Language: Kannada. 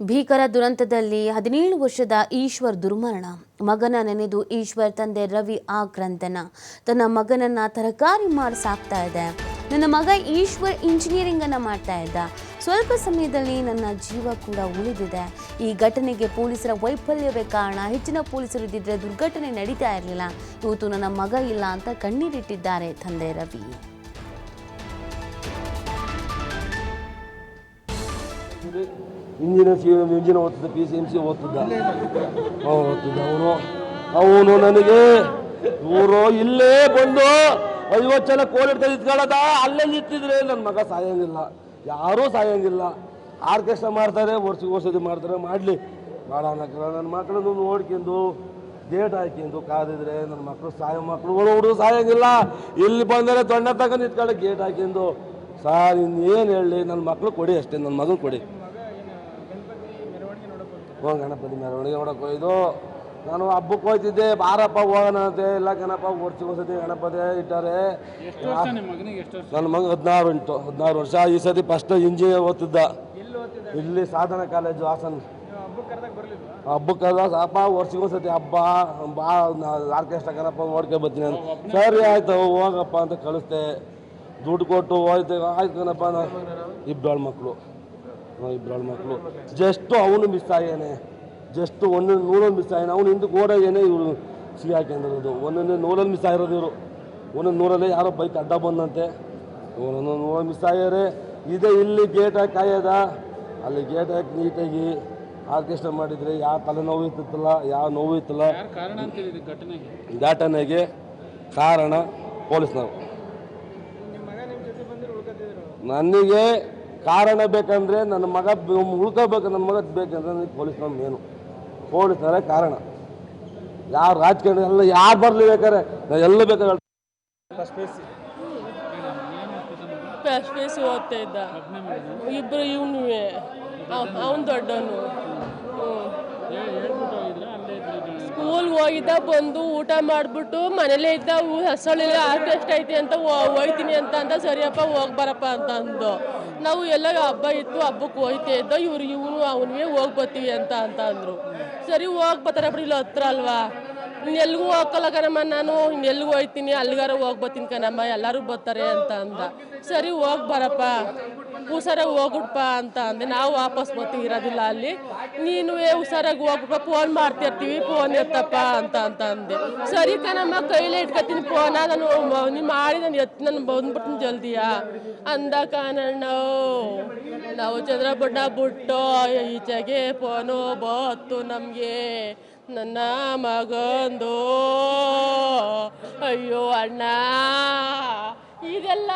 ಭೀಕರ ದುರಂತದಲ್ಲಿ ಹದಿನೇಳು ವರ್ಷದ ಈಶ್ವರ್ ದುರ್ಮರಣ. ಮಗನ ನೆನೆದು ಈಶ್ವರ್ ತಂದೆ ರವಿ ಆಕ್ರಂದನ. ತನ್ನ ಮಗನನ್ನ ತರಕಾರಿ ಮಾರಿ ಸಾಕ್ತಾ ಇದೆ ನನ್ನ ಮಗ ಈಶ್ವರ್ ಇಂಜಿನಿಯರಿಂಗ್ ಅನ್ನ ಮಾಡ್ತಾ ಇದ್ದ. ಸ್ವಲ್ಪ ಸಮಯದಲ್ಲಿ ನನ್ನ ಜೀವ ಕೂಡ ಉಳಿದಿದೆ. ಈ ಘಟನೆಗೆ ಪೊಲೀಸರ ವೈಫಲ್ಯವೇ ಕಾರಣ. ಹೆಚ್ಚಿನ ಪೊಲೀಸರು ಇದ್ದಿದ್ರೆ ದುರ್ಘಟನೆ ನಡೀತಾ ಇರಲಿಲ್ಲ. ಇವತ್ತು ನನ್ನ ಮಗ ಇಲ್ಲ ಅಂತ ಕಣ್ಣೀರಿಟ್ಟಿದ್ದಾರೆ ತಂದೆ ರವಿ. ಇಂಜಿನ ಸಿ ಇಂಜಿನ ಓದ್ತಿದ್ದ ಪಿ ಸಿ ಎಂ ಸಿ ಓದ್ತಿದ್ದ ಅವ್ನು ಅವನು ಅವನು ನನಗೆ ಇವರು ಇಲ್ಲೇ ಬಂದು ಐವತ್ತು ಜನ ಕೋಲ್ ಇದ್ಕೊಳ್ಳದ ಅಲ್ಲೇ ನಿಂತಿದ್ರೆ ನನ್ನ ಮಗ ಸಾಯಂಗಿಲ್ಲ. ಯಾರೂ ಸಾಯಂಗಿಲ್ಲ. ಆರ್ಕೆಸ್ಟ್ರಾ ಮಾಡ್ತಾರೆ, ವರ್ಷ ವರ್ಷದ ಮಾಡ್ತಾರೆ. ಮಾಡಲಿ. ಮಾಡೋಣ ನನ್ನ ಮಕ್ಕಳನ್ನು ನೋಡ್ಕೊಂಡು ಡೇಟ್ ಹಾಕಿಂದು ಕಾದಿದ್ರೆ ನನ್ನ ಮಕ್ಕಳು ಸಾಯೋ ಮಕ್ಕಳು ಹುಡುಗರು ಸಾಯಂಗಿಲ್ಲ. ಇಲ್ಲಿ ಬಂದರೆ ದೊಡ್ಡ ತಗೊಂಡು ನಿಂತ್ಕೊಳ್ಳಿ ಗೇಟ್ ಹಾಕಿಂದು ಸಾರ್, ಇನ್ನೇನು ಹೇಳಿ? ನನ್ನ ಮಕ್ಕಳು ಕೊಡಿ ಅಷ್ಟೇ. ನನ್ನ ಮಗನ ಕೊಡಿ. ಹ್ಞೂ ಗಣಪತಿ ಮೆರವಣಿಗೆ ಹೊಡಕ್ಕೆ ಹೋಯ್ದು. ನಾನು ಹಬ್ಬಕ್ಕೆ ಹೋಯ್ತಿದ್ದೆ. ಬಾರಪ್ಪ ಹೋಗೋಣ ಅಂತೆ. ಇಲ್ಲ ಗಣಪ ಓಡ್ಸಿ ಒಂದ್ಸತಿ ಗಣಪತಿ ಇಟ್ಟಾರೆ. ನನ್ನ ಮಗ ಹದಿನಾರು ಉಂಟು. ಹದಿನಾರು ವರ್ಷ. ಈ ಸತಿ ಫಸ್ಟ್ ಇಂಜಿನಿಯರ್ ಓದ್ತಿದ್ದ. ಇಲ್ಲಿ ಸಾಧನ ಕಾಲೇಜು ಹಾಸನ್. ಹಬ್ಬಕ್ಕೆ ಅಪ್ಪ ವರ್ಷಕ್ಕೆ ಒಂದ್ಸತಿ ಹಬ್ಬ. ಬಾ ಆರ್ಕೆಸ್ಟ್ರಾ ಗಣಪ ನೋಡ್ಕೊಂಡು ಬರ್ತೀನಿ ಅಂತ. ಸರಿ ಆಯ್ತು ಹೋಗಪ್ಪ ಅಂತ ಕಳಿಸ್ದೆ. ದುಡ್ಡು ಕೊಟ್ಟು ಹೋಯ್ತು. ಆಯ್ತು ಗಣಪ ಇಬ್ಬಳು ಮಕ್ಕಳು ಇಬ್ಬರು ಮಕ್ಕಳು. ಜಸ್ಟು ಅವನು ಮಿಸ್ ಆಗ್ಯಾನೆ. ಜಸ್ಟ್ ಒಂದೊಂದು ನೂರೊಂದು ಮಿಸ್ ಆಗ್ಯಾನೆ. ಅವನು ಹಿಂದೆ ಓಡೋಗೇನೆ ಇವರು ಸಿಹಿ ಹಾಕೊಂಡಿರೋದು ಒಂದೊಂದು ನೂರಲ್ಲಿ ಮಿಸ್ ಆಗಿರೋದು ಇವರು. ಒಂದೊಂದು ನೂರಲ್ಲೇ ಯಾರೋ ಬೈಕ್ ಅಡ್ಡ ಬಂದಂತೆ. ಒಂದೊಂದು ನೂರ ಮಿಸ್ ಆಗ್ಯಾರೆ. ಇದೇ ಇಲ್ಲಿ ಗೇಟ್ ಹಾಕಿ ಕಾಯದ. ಅಲ್ಲಿ ಗೇಟ್ ಹಾಕಿ ನೀಟಾಗಿ ಆರ್ಕೆಸ್ಟ್ರಾ ಮಾಡಿದರೆ ಯಾವ ತಲೆನೋವು ಇರ್ತಿತ್ತಲ್ಲ ಯಾವ ನೋವು ಇತ್ತಲ್ಲ. ಘಟನೆಗೆ? ಕಾರಣ ಪೊಲೀಸ್ನವರು. ನನಗೆ ಕಾರಣ ಬೇಕಂದ್ರೆ ನನ್ನ ಮಗ ಉಳ್ಕೋಬೇಕು ನನ್ನ ಮಗ ಬೇಕಂದ್ರೆ ನನಗೆ ಪೊಲೀಸ್ನ ಮೇನು ಪೊಲೀಸ್ನವರೇ ಕಾರಣ. ಯಾರು ರಾಜಕೀಯ ಎಲ್ಲ ಯಾರು ಬರಲಿ ಬೇಕಾರೆ ನಾನು ಎಲ್ಲ ಬೇಕಾದ್ರೆ ಓದ್ತಾ ಇದ್ದ. ಇಬ್ರು ಇವನು ಅವನು ದೊಡ್ಡವನು. ಹೋಗಿದ್ದ ಬಂದು ಊಟ ಮಾಡಿಬಿಟ್ಟು ಮನೇಲೇ ಇದ್ದ ಹಸಳಿಲ್ಲ ಆರ್ಕೆಸ್ಟ್ ಐತಿ ಅಂತ ಹೋಯ್ತೀನಿ ಅಂತ ಅಂದ, ಸರಿಯಪ್ಪ ಹೋಗಿ ಬರಪ್ಪ ಅಂತ ಅಂದು ನಾವು ಎಲ್ಲ ಹಬ್ಬ ಇತ್ತು, ಹಬ್ಬಕ್ಕೆ ಹೋಯ್ತಾ ಇದ್ದೋ, ಇವ್ರು ಇವನು ಅವನಿಗೆ ಹೋಗಿ ಬರ್ತೀವಿ ಅಂತ ಅಂತ ಅಂದರು. ಸರಿ ಹೋಗಿ ಬರ್ತಾರೆ ಬಿಡಿ ಇಲ್ಲಿ ಹತ್ರ ಅಲ್ವಾ? ಇನ್ನು ಎಲ್ಗೂ ಹೋಗಲ್ಲ ಕಣಮ್ಮ, ನಾನು ಇನ್ನು ಎಲ್ಗೂ ಹೋಯ್ತೀನಿ, ಅಲ್ಲಿಗಾರ ಹೋಗಿ ಬರ್ತೀನಿ ಕಣಮ್ಮ, ಎಲ್ಲರೂ ಬರ್ತಾರೆ ಅಂತ ಅಂದ. ಸರಿ ಹೋಗಿ ಬರಪ್ಪ. ಹುಷಾರಾಗಿ ಹೋಗ್ಬಿಡ್ಪ ಅಂತ ಅಂದೆ. ನಾವು ವಾಪಸ್ ಬರ್ತೀವಿ ಇರೋದಿಲ್ಲ ಅಲ್ಲಿ. ನೀನು ಹುಷಾರಾಗಿ ಹೋಗ್ಬಿಟ್ಪ ಫೋನ್ ಮಾಡ್ತಿರ್ತೀವಿ ಫೋನ್ ಎತ್ತಪ್ಪ ಅಂತ ಅಂತ ಅಂದೆ. ಸರಿ ಕಣಮ್ಮ, ಕೈಲೇ ಇಟ್ಕೊತೀನಿ ಫೋನ ನಾನು ನೀನು ಮಾಡಿ ನಾನು ಎತ್ತ ನಾನು ಬಂದ್ಬಿಡ್ತೀನಿ ಜಲ್ದಿಯಾ ಅಂದ ಕಾನಣ್ಣ ನಾವು ಚಂದ್ರಬಣ್ಣ ಬಿಟ್ಟು ಈಚೆಗೆ ಫೋನು ಬತ್ತು ನಮಗೆ. ನನ್ನ ಮಗಂದು. ಅಯ್ಯೋ ಅಣ್ಣ ಇದೆಲ್ಲ